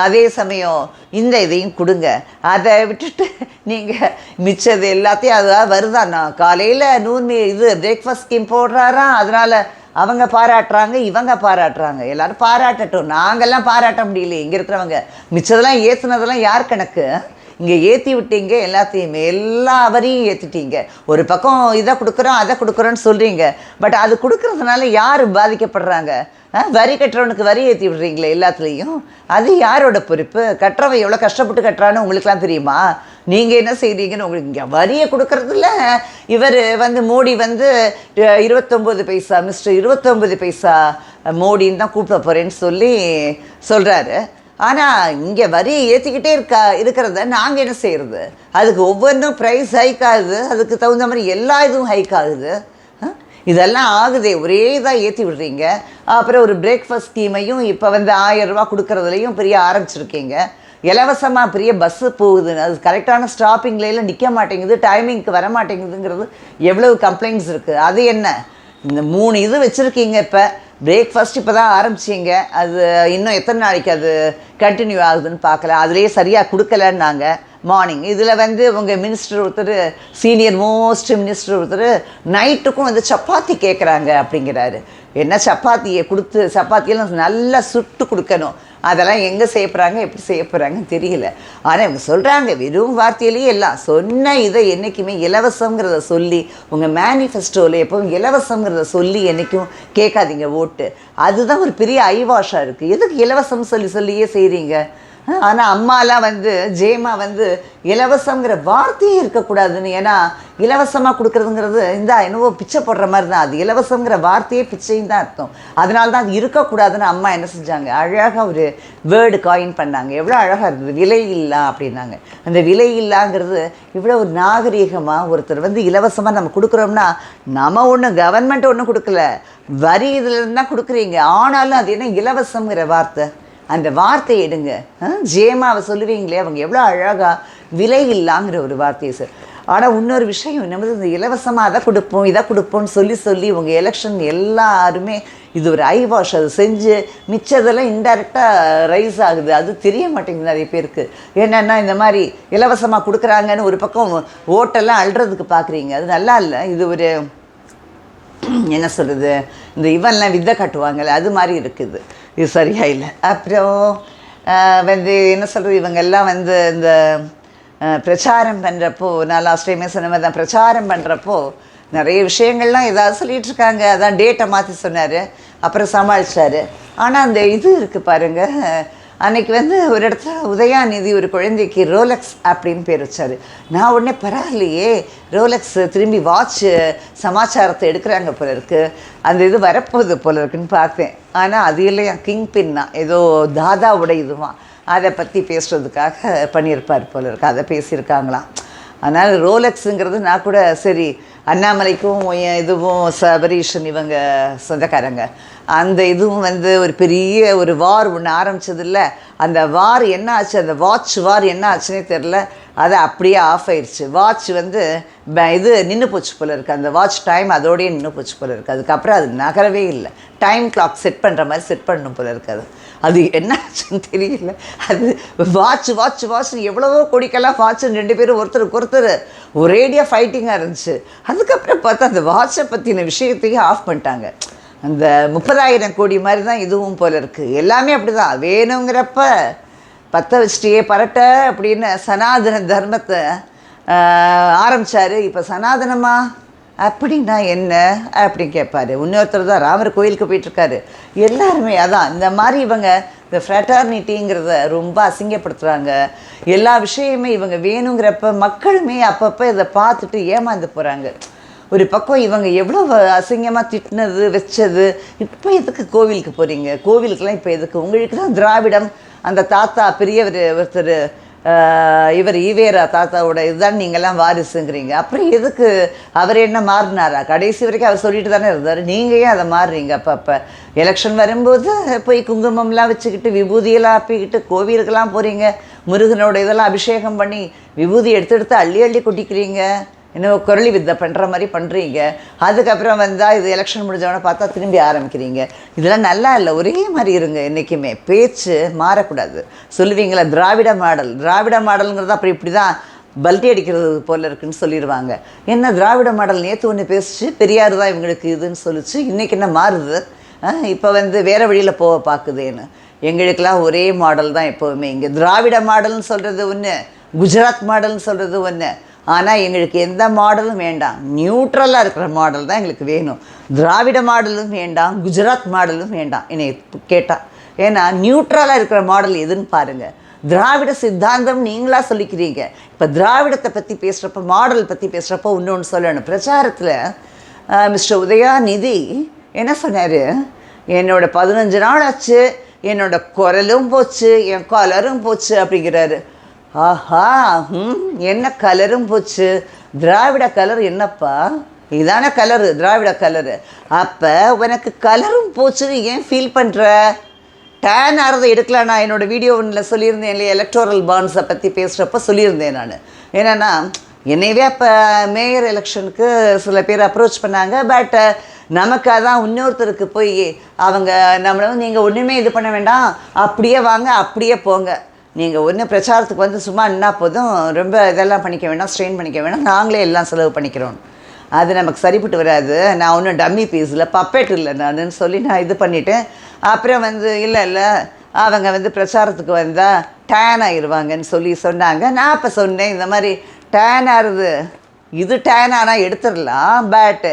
அதே சமயம் இந்த இதையும் கொடுங்க. அதை விட்டுட்டு நீங்கள் மிச்சது எல்லாத்தையும் அது வருதாண்ணா காலையில் நூறு இது பிரேக்ஃபாஸ்ட் ஸ்கீம் போடுறாராம் அதனால் அவங்க பாராட்டுறாங்க இவங்க பாராட்டுறாங்க. எல்லாரும் பாராட்டட்டும். நாங்கள்லாம் பாராட்ட முடியல இங்கே இருக்கிறவங்க. மிச்சதெல்லாம் ஏற்றுனதெல்லாம் யார் கணக்கு? இங்கே ஏற்றி விட்டீங்க எல்லாத்தையுமே எல்லா வரியும் ஏற்றிட்டீங்க ஒரு பக்கம் இதை கொடுக்குறோம் அதை கொடுக்குறோன்னு சொல்கிறீங்க பட் அது கொடுக்கறதுனால யார் பாதிக்கப்படுறாங்க? ஆ, வரி கட்டுறவனுக்கு வரி ஏற்றி விடுறீங்களே எல்லாத்துலேயும். அது யாரோட பொறுப்பு? கட்டுறவன் எவ்வளோ கஷ்டப்பட்டு கட்டுறான்னு உங்களுக்குலாம் தெரியுமா? நீங்கள் என்ன செய்கிறீங்கன்னு உங்களுக்கு இங்கே வரியை கொடுக்குறதுல இவர் வந்து மோடி வந்து இருபத்தொம்போது பைசா மிஸ்டர் இருபத்தொம்போது பைசா மோடின்னு தான் கூப்பிட போகிறேன்னு சொல்லி சொல்கிறாரு ஆனால் இங்கே வரி ஏற்றிக்கிட்டே இருக்கா இருக்கிறத நாங்கள் என்ன செய்கிறது அதுக்கு ஒவ்வொன்றும் ப்ரைஸ் ஹைக் ஆகுது அதுக்கு தகுந்த மாதிரி எல்லா இதுவும் ஹைக் ஆகுது. இதெல்லாம் ஆகுதே ஒரே இதாக ஏற்றி விடுறீங்க. அப்புறம் ஒரு பிரேக்ஃபாஸ்ட் ஸ்கீமையும் இப்போ வந்து ஆயிரம் கொடுக்குறதுலையும் பெரிய ஆரம்பிச்சிருக்கீங்க. இலவசமாக பெரிய பஸ்ஸு போகுது அது கரெக்டான ஸ்டாப்பிங்லாம் நிற்க மாட்டேங்குது டைமிங்க்கு வர மாட்டேங்குதுங்கிறது எவ்வளவு கம்ப்ளைண்ட்ஸ் இருக்குது அது என்ன? இந்த மூணு இது வச்சுருக்கீங்க இப்போ. பிரேக்ஃபாஸ்ட் இப்போ தான் ஆரம்பிச்சிங்க. அது இன்னும் எத்தனை நாளைக்கு அது கண்டினியூ ஆகுதுன்னு பார்க்கல. அதுலேயே சரியாக கொடுக்கலன்னாங்க. மார்னிங் இதில் வந்து உங்கள் மினிஸ்டர் ஒருத்தர் சீனியர் மோஸ்ட் மினிஸ்டர் ஒருத்தர் நைட்டுக்கும் வந்து சப்பாத்தி கேட்குறாங்க அப்படிங்கிறாரு. என்ன சப்பாத்தியை கொடுத்து சப்பாத்தியெல்லாம் நல்லா சுட்டு கொடுக்கணும். அதெல்லாம் எங்கே செய்ய போகிறாங்க எப்படி செய்ய போகிறாங்கன்னு தெரியல. ஆனால் இவங்க சொல்கிறாங்க வெறும் வார்த்தையிலேயே எல்லாம். சொன்ன இதை என்றைக்குமே இலவசங்கிறத சொல்லி உங்கள் மேனிஃபெஸ்டோவில் எப்பவும் இலவசங்கிறத சொல்லி என்றைக்கும் கேட்காதீங்க ஓட்டு. அதுதான் ஒரு பெரிய ஐவாஷாக இருக்குது எதுக்கு இலவசம் சொல்லி சொல்லியே செய்கிறீங்க ஆனால் அம்மாலாம் வந்து ஜெயமா வந்து இலவசங்கிற வார்த்தையே இருக்கக்கூடாதுன்னு. ஏன்னா இலவசமாக கொடுக்குறதுங்கிறது இந்த என்னவோ பிச்சை போடுற மாதிரி தான் அது இலவசங்கிற வார்த்தையே பிச்சையும் தான் அர்த்தம். அதனால தான் அது இருக்கக்கூடாதுன்னு அம்மா என்ன செஞ்சாங்க? அழகாக ஒரு வேர்டு காயின் பண்ணாங்க. எவ்வளோ அழகாக இருந்தது. விலை இல்லா அப்படின்னாங்க. அந்த விலை இல்லாங்கிறது இவ்வளோ ஒரு நாகரீகமாக ஒருத்தர் வந்து இலவசமாக நம்ம கொடுக்குறோம்னா நம்ம ஒன்றும் கவர்மெண்ட் ஒன்றும் கொடுக்கல. வரி இதுலேருந்து தான் கொடுக்குறீங்க. ஆனாலும் அது என்ன இலவசங்கிற வார்த்தை? அந்த வார்த்தை எடுங்க. ஜேமாவை சொல்லுவீங்களே அவங்க எவ்வளோ அழகாக விலை இல்லாங்கிற ஒரு வார்த்தையை சார் ஆனால் இன்னொரு விஷயம் நம்ம இந்த இலவசமாக அதை கொடுப்போம் இதை கொடுப்போம்னு சொல்லி சொல்லி உங்கள் எலெக்ஷன் எல்லாருமே இது ஒரு ஐ வாஷ் அது செஞ்சு மிச்சதெல்லாம் இன்டெரக்டாக ரைஸ் ஆகுது. அது தெரிய மாட்டேங்குது நிறைய பேருக்கு. என்னென்னா இந்த மாதிரி இலவசமாக கொடுக்குறாங்கன்னு ஒரு பக்கம் ஓட்டெல்லாம் அழுறதுக்கு பார்க்குறீங்க அது நல்லா இல்லை. இது ஒரு என்ன சொல்கிறது இந்த இவன்லாம் வித்தை காட்டுவாங்கல்ல அது மாதிரி இருக்குது. இது சரியாக இல்லை அப்புறம் வந்து என்ன சொல்கிறது இவங்க எல்லாம் வந்து இந்த பிரச்சாரம் பண்ணுறப்போ நான் லாஸ்ட் டைமே சொன்ன மாதிரி தான் பிரச்சாரம் பண்ணுறப்போ நிறைய விஷயங்கள்லாம் ஏதாவது சொல்லிகிட்டு இருக்காங்க அதான் டேட்டை மாற்றி சொன்னார். அப்புறம் சமாளித்தார் ஆனால் அந்த இது இருக்குது பாருங்கள் அன்னைக்கு வந்து ஒரு இடத்துல உதயாநிதி ஒரு குழந்தைக்கு ரோலக்ஸ் அப்படின்னு பேர் வச்சாரு. நான் உடனே பரவாயில்லையே ரோலக்ஸ் திரும்பி வாட்ச் சமாச்சாரத்தை எடுக்கிறாங்க போல இருக்கு. அந்த இது வரப்போகுது போல இருக்குன்னு பார்த்தேன். ஆனால் அது இல்லையா கிங் பின்னா ஏதோ தாதாவோட இதுவான் அதை பற்றி பேசுகிறதுக்காக பண்ணியிருப்பார் போல இருக்கு. அதை பேசியிருக்காங்களாம். அதனால் ரோலக்ஸுங்கிறது நான் கூட சரி அண்ணாமலைக்கும் என் இதுவும் சபரீஷன் இவங்க சொந்தக்காரங்க. அந்த இதுவும் வந்து ஒரு பெரிய ஒரு வார் ஒன்று ஆரம்பிச்சதில்ல. அந்த வார் என்ன ஆச்சு? அந்த வாட்ச் வார் என்ன ஆச்சுன்னே தெரில அது அப்படியே ஆஃப் ஆயிடுச்சு வாட்ச் வந்து இது நின்று போச்சு போல இருக்குது அந்த வாட்ச் டைம் அதோடயே நின்று போச்சு போல இருக்குது அதுக்கப்புறம் அது நகரவே இல்லை. டைம் கிளாக் செட் பண்ணுற மாதிரி செட் பண்ணணும் போல இருக்குது அது என்னாச்சுன்னு தெரியல. அது வாட்ச் வாட்ச் வாட்ச் எவ்வளவோ கோடிக்கெல்லாம் வாட்ச் ரெண்டு பேரும் ஒருத்தருக்கு ஒருத்தர் ஒரேடியாக ஃபைட்டிங்காக இருந்துச்சு. அதுக்கப்புறம் பார்த்தா அந்த வாட்சை பற்றின விஷயத்தையும் ஆஃப் பண்ணிட்டாங்க. அந்த முப்பதாயிரம் கோடி மாதிரி தான் இதுவும் போல இருக்குது எல்லாமே அப்படி தான் வேணுங்கிறப்ப பற்ற வச்சுட்டியே பரட்ட அப்படின்னு சனாதன தர்மத்தை ஆரம்பித்தார் இப்போ சனாதனமா அப்படின்னா என்ன? அப்படின்னு கேட்பாரு இன்னொருத்தர் தான் ராமர் கோயிலுக்கு போயிட்டுருக்காரு. எல்லாருமே அதான் இந்த மாதிரி இவங்க இந்த ஃப்ரெட்டர்னிட்டிங்கிறத ரொம்ப அசிங்கப்படுத்துகிறாங்க எல்லா விஷயமே இவங்க வேணுங்கிறப்ப மக்களுமே அப்பப்போ இதை பார்த்துட்டு ஏமாந்து போகிறாங்க ஒரு பக்கம் இவங்க எவ்வளோ அசிங்கமாக திட்டினது வச்சது இப்போ எதுக்கு கோவிலுக்கு போகிறீங்க கோவிலுக்கெல்லாம் இப்போ எதுக்கு? உங்களுக்கு தான் திராவிடம். அந்த தாத்தா பெரியவர் ஒருத்தர் இவர் ஈவேரா தாத்தாவோட இதுதான் நீங்கள்லாம் வாரிசுங்கிறீங்க. அப்புறம் எதுக்கு அவர் என்ன மாறினாரா? கடைசி வரைக்கும் அவர் சொல்லிட்டு தானே இருந்தார். நீங்கள் ஏன் அதை மாறுறீங்க? அப்போ அப்போ எலெக்ஷன் வரும்போது போய் குங்குமம்லாம் வச்சுக்கிட்டு விபூதியெல்லாம் ஆப்பிக்கிட்டு கோவிலுக்கெல்லாம் போகிறீங்க முருகனோட இதெல்லாம் அபிஷேகம் பண்ணி விபூதி எடுத்து எடுத்து அள்ளி அள்ளி குட்டிக்கிறீங்க. என்ன குரளி வித்தை பண்ணுற மாதிரி பண்ணுறீங்க அதுக்கப்புறம் வந்தால் இது எலெக்ஷன் முடிஞ்சவொடனே பார்த்தா திரும்பி ஆரம்பிக்கிறீங்க. இதெல்லாம் நல்லா இல்லை ஒரே மாதிரி இருங்க என்றைக்குமே பேச்சு மாறக்கூடாது. சொல்லுவீங்களா திராவிட மாடல். திராவிட மாடலுங்கிறது அப்புறம் இப்படி தான் பல்ட்டி அடிக்கிறது போல் இருக்குன்னு சொல்லிடுவாங்க. என்ன திராவிட மாடல் நேற்று ஒன்று பேசிச்சு பெரியார் தான் இவங்களுக்கு இதுன்னு சொல்லிச்சு இன்றைக்கி என்ன மாறுது? இப்போ வந்து வேறு வழியில் போக பார்க்குதேன்னு எங்களுக்கெல்லாம் ஒரே மாடல் தான் எப்போவுமே. இங்கே திராவிட மாடல்னு சொல்கிறது ஒன்று குஜராத் மாடல்னு சொல்கிறது ஒன்று ஆனால் எங்களுக்கு எந்த மாடலும் வேண்டாம். நியூட்ரலாக இருக்கிற மாடல் தான் எங்களுக்கு வேணும். திராவிட மாடலும் வேண்டாம். குஜராத் மாடலும் வேண்டாம். என்னை கேட்டால் ஏன்னா நியூட்ரலாக இருக்கிற மாடல் எதுன்னு பாருங்கள் திராவிட சித்தாந்தம் நீங்களாக சொல்லிக்கிறீங்க. இப்போ திராவிடத்தை பற்றி பேசுகிறப்ப மாடல் பற்றி பேசுகிறப்ப இன்னொன்று சொல்லணும். பிரச்சாரத்தில் மிஸ்டர் உதயாநிதி என்ன சொன்னார்? என்னோட பதினஞ்சு நாள் ஆச்சு. என்னோட குரலும் போச்சு. என் கலரும் போச்சு அப்படிங்கிறாரு. ஆஹா ம் என்ன கலரும் போச்சு? திராவிட கலர் என்னப்பா? இதான கலரு திராவிட கலரு. அப்போ உனக்கு கலரும் போச்சுன்னு ஏன் ஃபீல் பண்ணுற டேன் ஆகிறத எடுக்கலாம். நான் என்னோடய வீடியோ ஒன்றில் சொல்லியிருந்தேன் இல்லையா? எலக்டோரல் பாண்ட்ஸை பற்றி பேசுகிறப்ப சொல்லியிருந்தேன் நான். என்னென்னா என்னையவே அப்போ மேயர் எலெக்ஷனுக்கு சில பேர் அப்ரோச் பண்ணாங்க. பட் நமக்கு அதான் இன்னொருத்தருக்கு போய் அவங்க நம்மளை வந்து நீங்கள் ஒன்றுமே இது பண்ண வேண்டாம். அப்படியே வாங்க அப்படியே போங்க. நீங்கள் ஒன்று பிரச்சாரத்துக்கு வந்து சும்மா நின்னா போதும் ரொம்ப இதெல்லாம் பண்ணிக்க வேணாம் ஸ்ட்ரெயின் பண்ணிக்க வேணாம் நாங்களே எல்லாம் செலவு பண்ணிக்கிறோம். அது நமக்கு சரிப்பட்டு வராது. நான் ஒன்றும் டம்மி பீஸில் பப்பேட் இல்லை நான் சொல்லி நான் இது பண்ணிவிட்டேன் அப்புறம் வந்து இல்லை இல்லை அவங்க வந்து பிரச்சாரத்துக்கு வந்தால் டேன் ஆயிடுவாங்கன்னு சொல்லி சொன்னாங்க. நான் அப்போ சொன்னேன் இந்த மாதிரி டேன் ஆகுது இது டேன் ஆனால் எடுத்துடலாம் பட்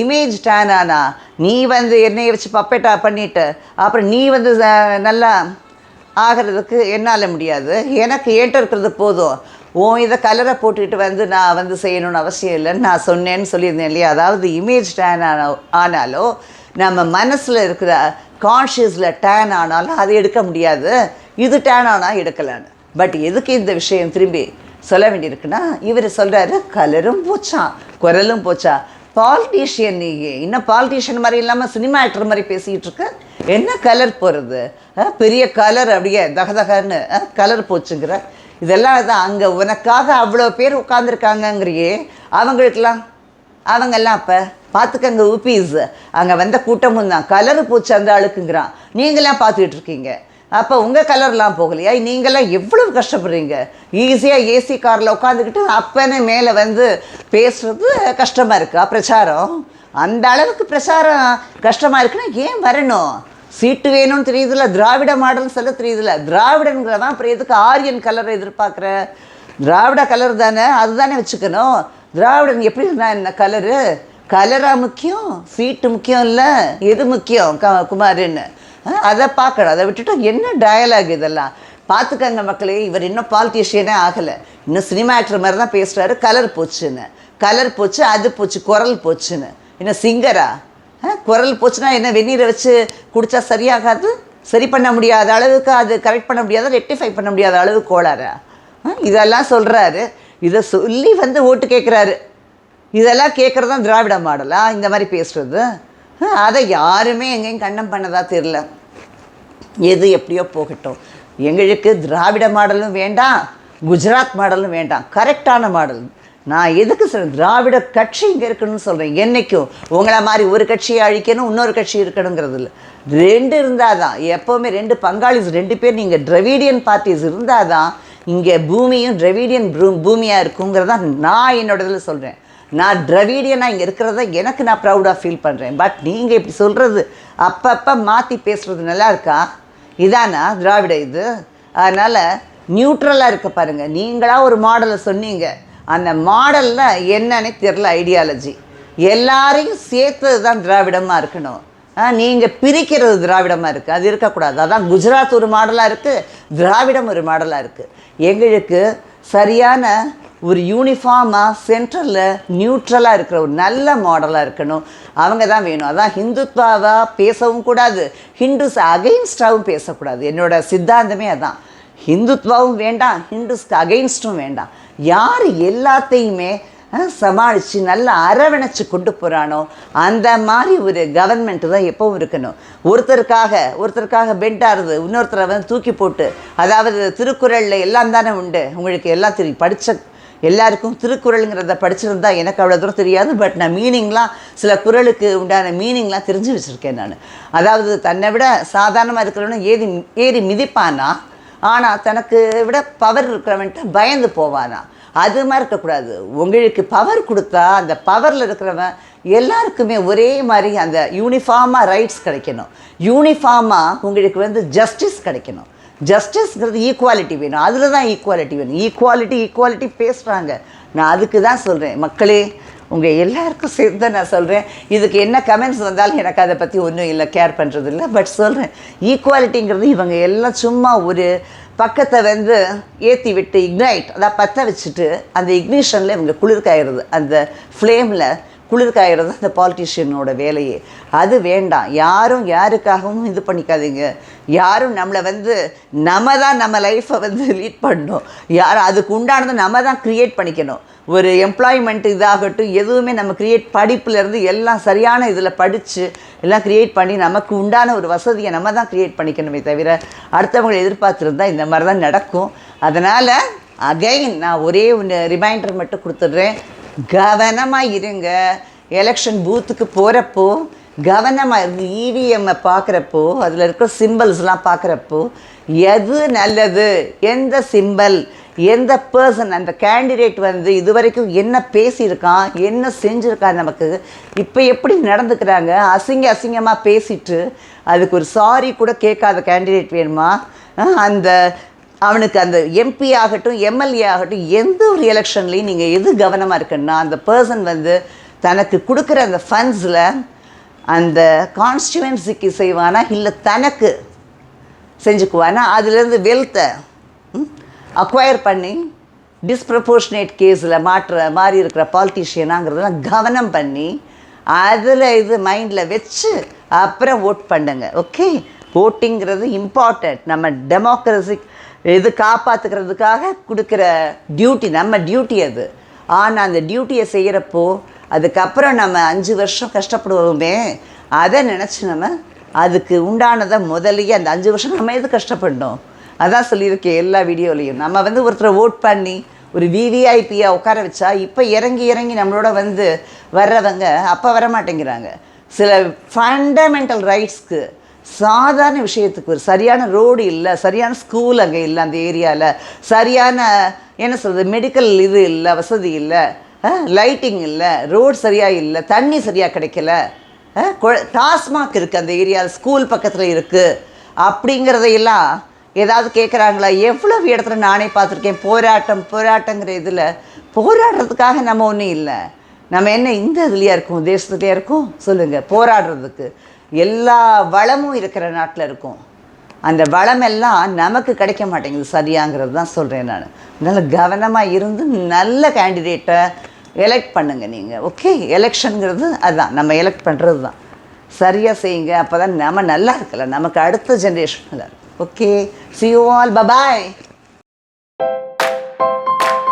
இமேஜ் டேன் ஆனா நீ வந்து என்னைய வச்சு பப்பேட்டா பண்ணிட்டு. அப்புறம் நீ வந்து நல்லா ஆகிறதுக்கு என்னால் முடியாது. எனக்கு ஏற்ற இருக்கிறது போதும்? ஓ இதை கலரை போட்டுக்கிட்டு வந்து நான் வந்து செய்யணும்னு அவசியம் இல்லைன்னு நான் சொன்னேன்னு சொல்லியிருந்தேன் இல்லையா? அதாவது இமேஜ் டேன் ஆன ஆனாலோ நம்ம மனசில் இருக்கிற கான்ஷியஸில் டேன் ஆனாலும் அது எடுக்க முடியாது. இது டேன் ஆனால் எடுக்கலான்னு. பட் எதுக்கு இந்த விஷயம் திரும்பி சொல்ல வேண்டியிருக்குன்னா இவர் சொல்கிறாரு கலரும் போச்சான் குரலும் போச்சா? பாலிட்டிஷியன் நீ இன்னும் பாலிட்டிஷியன் மாதிரி இல்லாமல் சினிமா ஆக்டர் மாதிரி பேசிகிட்டு இருக்க? என்ன கலர் போகிறது பெரிய கலர் அப்படியே தகதகன்னு கலர் போச்சுங்கிற. இதெல்லாம் தான் அங்கே உனக்காக அவ்வளோ பேர் உட்காந்துருக்காங்கங்கிறியே அவங்களுக்கெல்லாம் அவங்கெல்லாம் அப்போ பார்த்துக்கங்க ஊப்பீஸ் அங்கே வந்த கூட்டமும் தான். கலர் போச்சு அந்த ஆளுக்குங்கிறான். நீங்களாம் பார்த்துக்கிட்டு இருக்கீங்க அப்போ உங்கள் கலர்லாம் போகலையா? நீங்களாம் எவ்வளவு கஷ்டப்படுறீங்க? ஈஸியாக ஏசி காரில் உட்காந்துக்கிட்டு அப்போன்னு மேலே வந்து பேசுறது கஷ்டமாக இருக்கா? பிரச்சாரம்? அந்த அளவுக்கு பிரச்சாரம் கஷ்டமாக இருக்குன்னா ஏன் வரணும்? சீட்டு வேணும்னு தெரியுதுல திராவிட மாடல் சொல்ல தெரியுதுல. திராவிடங்கிறதான் அப்புறம் எதுக்கு ஆரியன் கலரை எதிர்பார்க்குற? திராவிட கலர் தானே அதுதானே வச்சுக்கணும். திராவிடன் எப்படி இருந்தால் என்ன கலரு? கலராக முக்கியம் சீட்டு முக்கியம் இல்லை? எது முக்கியம் க குமாருன்னு அதை பார்க்கணும். அதை விட்டுட்டு என்ன டயலாக் இதெல்லாம்? பார்த்துக்கங்க மக்களே இவர் இன்னும் பாலிட்டிஷியனே ஆகலை. இன்னும் சினிமா ஆக்டர் மாதிரி தான் பேசுகிறாரு கலர் போச்சுன்னு. கலர் போச்சு அது போச்சு குரல் போச்சுன்னு. இன்னும் சிங்கரா குரல் போச்சுன்னா என்ன வெந்நீரை வச்சு குடித்தா சரியாகாது? சரி பண்ண முடியாத அளவுக்கு அது கரெக்ட் பண்ண முடியாத ரெக்டிஃபை பண்ண முடியாத அளவுக்கு கோளாரா ஆ, இதெல்லாம் சொல்கிறாரு இதை சொல்லி வந்து ஓட்டு கேட்குறாரு இதெல்லாம் கேட்குறது தான் திராவிட மாடலா? இந்த மாதிரி பேசுகிறது அதை யாருமே எங்கேயும் கண்டம் பண்ணதா தெரில எது எப்படியோ போகட்டும். எங்களுக்கு திராவிட மாடலும் வேண்டாம் குஜராத் மாடலும் வேண்டாம். கரெக்டான மாடல். நான் எதுக்கு சொல்கிறேன் திராவிட கட்சி இங்கே இருக்கணும்னு சொல்கிறேன் என்றைக்கும் உங்களை மாதிரி ஒரு கட்சியை அழிக்கணும் இன்னொரு கட்சி இருக்கணுங்கிறது இல்லை. ரெண்டு இருந்தால் தான் எப்போவுமே ரெண்டு பங்காளிஸ் ரெண்டு பேர் நீங்கள் திராவிடியன் பார்ட்டிஸ் இருந்தால் தான் இங்கே பூமியும் திராவிடியன் பூமியாக இருக்குங்கிறதா நான் என்னோட இதில் சொல்கிறேன் நான் திராவிடியனாக இங்கே இருக்கிறத எனக்கு நான் ப்ரௌடாக ஃபீல் பண்ணுறேன் பட் நீங்கள் இப்படி சொல்கிறது அப்பப்போ மாற்றி பேசுகிறது நல்லா இருக்கா? இதானா திராவிட இது? அதனால் நியூட்ரலாக இருக்க பாருங்கள் நீங்களாக ஒரு மாடலை சொன்னீங்க. அந்த மாடலில் என்னன்னே தெரில ஐடியாலஜி எல்லாரையும் சேர்த்தது தான் திராவிடமாக இருக்கணும். நீங்கள் பிரிக்கிறது திராவிடமாக இருக்குது அது இருக்கக்கூடாது. அதான் குஜராத் ஒரு மாடலாக இருக்குது திராவிடம் ஒரு மாடலாக இருக்குது எங்களுக்கு சரியான ஒரு யூனிஃபார்மாக சென்ட்ரலில் நியூட்ரலாக இருக்கிற ஒரு நல்ல மாடலாக இருக்கணும். அவங்க தான் வேணும். அதான் ஹிந்துத்வாவாக பேசவும் கூடாது. ஹிந்துஸ் அகெயின்ஸ்டாகவும் பேசக்கூடாது. என்னோடய சித்தாந்தமே அதான். ஹிந்துத்வாவும் வேண்டாம் ஹிந்துஸ்க்கு அகெயின்ஸ்டும் வேண்டாம். யார் எல்லாத்தையுமே சமாளித்து நல்லா அரவணைச்சு கொண்டு போகிறானோ அந்த மாதிரி ஒரு கவர்மெண்ட் தான் எப்பவும் இருக்கணும். ஒருத்தருக்காக ஒருத்தருக்காக பெண்டாருது இன்னொருத்தரை வந்து தூக்கி போட்டு அதாவது திருக்குறளில் எல்லாம் தானே உண்டு. உங்களுக்கு எல்லாம் தெரியும். படித்த எல்லாருக்கும் திருக்குறளுங்கிறத படிச்சிருந்தா எனக்கு அவ்வளோ தூரம் தெரியாது பட் நான் மீனிங்லாம் சில குறளுக்கு உண்டான மீனிங்லாம் தெரிஞ்சு வச்சுருக்கேன் நான். அதாவது தன்னை விட சாதாரணமாக இருக்கிறவன ஏறி ஏறி மிதிப்பானா? ஆனால் தனக்கு விட பவர் இருக்கிறவன்ட்ட பயந்து போவானா? அது மாதிரி இருக்கக்கூடாது. உங்களுக்கு பவர் கொடுத்தா அந்த பவரில் இருக்கிறவன் எல்லாருக்குமே ஒரே மாதிரி அந்த யூனிஃபார்மாக ரைட்ஸ் கிடைக்கணும். யூனிஃபார்மாக உங்களுக்கு வந்து ஜஸ்டிஸ் கிடைக்கணும். ஜஸ்டிஸ்ங்கிறது ஈக்குவாலிட்டி வேணும். அதில் தான் ஈக்குவாலிட்டி வேணும். ஈக்குவாலிட்டி ஈக்குவாலிட்டி பேசுகிறாங்க நான் அதுக்கு தான் சொல்கிறேன் மக்களே உங்கள் எல்லாருக்கும் சேர்ந்து நான் சொல்கிறேன் இதுக்கு என்ன கமெண்ட்ஸ் வந்தாலும் எனக்கு அதை பற்றி ஒன்றும் இல்லை கேர் பண்ணுறது இல்லை பட் சொல்கிறேன் ஈக்குவாலிட்டிங்கிறது இவங்க எல்லாம் சும்மா ஒரு பக்கத்தை வந்து ஏற்றி விட்டு இக்னைட் அதான் பற்ற வச்சுட்டு அந்த இக்னிஷனில் இவங்க குளிர்காயிறது. அந்த ஃப்ளேமில் குளிர்காயிறது அந்த பாலிட்டிஷியனோட வேலையே. அது வேண்டாம். யாரும் யாருக்காகவும் இது பண்ணிக்காதீங்க. யாரும் நம்மளை வந்து நம்ம தான் நம்ம லைஃப்பை வந்து லீட் பண்ணணும். யார் அதுக்கு உண்டானதை நம்ம தான் க்ரியேட் பண்ணிக்கணும். ஒரு எம்ப்ளாய்மெண்ட் இதாகட்டும் எதுவுமே நம்ம க்ரியேட் படிப்புலேருந்து எல்லாம் சரியான இதில் படித்து எல்லாம் க்ரியேட் பண்ணி நமக்கு உண்டான ஒரு வசதியை நம்ம தான் க்ரியேட் பண்ணிக்கணுமே தவிர அடுத்தவங்களை எதிர்பார்த்துருந்தா இந்த மாதிரி தான் நடக்கும். அதனால் அகைன் நான் ஒரே ஒன்று ரிமைண்டர் மட்டும் கொடுத்துட்றேன். கவனமாக இருங்க. எலெக்ஷன் பூத்துக்கு போகிறப்போ கவனமாக இருந்து இவிஎம்மை பார்க்குறப்போ அதில் இருக்கிற சிம்பிள்ஸ்லாம் பார்க்குறப்போ எது நல்லது? எந்த சிம்பிள் எந்த பர்சன் அந்த கேண்டிடேட் வந்து இது வரைக்கும் என்ன பேசியிருக்கான்? என்ன செஞ்சுருக்கான் நமக்கு? இப்போ எப்படி நடந்துக்கிறாங்க? அசிங்க அசிங்கமாக பேசிட்டு அதுக்கு ஒரு சாரி கூட கேட்காத கேண்டிடேட் வேணுமா? அந்த அவனுக்கு அந்த எம்பி ஆகட்டும் எம்எல்ஏ ஆகட்டும் எந்த ஒரு எலெக்ஷன்லேயும் நீங்கள் எது கவனமாக இருக்குன்னா அந்த பர்சன் வந்து தனக்கு கொடுக்குற அந்த ஃபண்ட்ஸில் அந்த கான்ஸ்டியூவன்சிக்கு செய்வானா இல்லை தனக்கு செஞ்சுக்குவானா? அதுலேருந்து வெல்த்தை அக்வயர் பண்ணி டிஸ்ப்ரப்போர்ஷனேட் கேஸில் மாற்ற மாறி இருக்கிற பாலிட்டிஷியனாங்கிறதெல்லாம் கவனம் பண்ணி அதில் இது மைண்டில் வச்சு அப்புறம் ஓட் பண்ணுங்க. ஓகே ஓட்டிங்கிறது இம்பார்ட்டண்ட் நம்ம டெமோக்ரஸிக் இது காப்பாற்றுக்கிறதுக்காக கொடுக்குற டியூட்டி நம்ம டியூட்டி அது. ஆனால் அந்த டியூட்டியை செய்கிறப்போ அதுக்கப்புறம் நம்ம அஞ்சு வருஷம் கஷ்டப்படுவோமே அதை நினச்சி நம்ம அதுக்கு உண்டானதை முதலையே அந்த அஞ்சு வருஷம் நம்ம எது கஷ்டப்படணும்? அதான் சொல்லியிருக்கேன் எல்லா வீடியோலையும். நம்ம வந்து ஒருத்தரை ஓட் பண்ணி ஒரு விவிஐபியாக உட்கார வச்சா இப்போ இறங்கி இறங்கி நம்மளோட வந்து வர்றவங்க அப்போ வர மாட்டேங்கிறாங்க சில ஃபண்டமெண்டல் ரைட்ஸ்க்கு சாதாரண விஷயத்துக்கு ஒரு சரியான ரோடு இல்லை சரியான ஸ்கூல் அங்கே இல்லை அந்த ஏரியாவில் சரியான என்ன சொல்கிறது மெடிக்கல் இது இல்லை வசதி இல்லை. லைட்டிங் இல்லை ரோடு சரியாக இல்லை தண்ணி சரியாக கிடைக்கல. டாஸ்மாக் இருக்குது அந்த ஏரியாவில் ஸ்கூல் பக்கத்தில் இருக்குது அப்படிங்கிறதையெல்லாம் ஏதாவது கேட்குறாங்களா எவ்வளவு இடத்துல நானே பார்த்துருக்கேன். போராட்டம் போராட்டங்கிற இதில். போராடுறதுக்காக நம்ம ஒன்றும் இல்லை. நம்ம என்ன இந்த இதுலையா இருக்கோம் தேசத்துலையா இருக்கோம்? சொல்லுங்கள் போராடுறதுக்கு. எல்லா வளமும் இருக்கிற நாட்டில் இருக்கும். அந்த வளமெல்லாம் நமக்கு கிடைக்க மாட்டேங்குது சரியாங்கிறது தான் சொல்கிறேன் நான். அதனால் கவனமாக இருந்து நல்ல கேண்டிடேட்டை எலெக்ட் பண்ணுங்கள் நீங்கள் ஓகே எலெக்ஷனுங்கிறது அதுதான் நம்ம எலெக்ட் பண்ணுறது தான். சரியாக செய்யுங்க. அப்போ தான் நம்ம நல்லா இருக்கல. நமக்கு அடுத்த ஜென்ரேஷன் நல்லா இருக்கும் okay see you all bye bye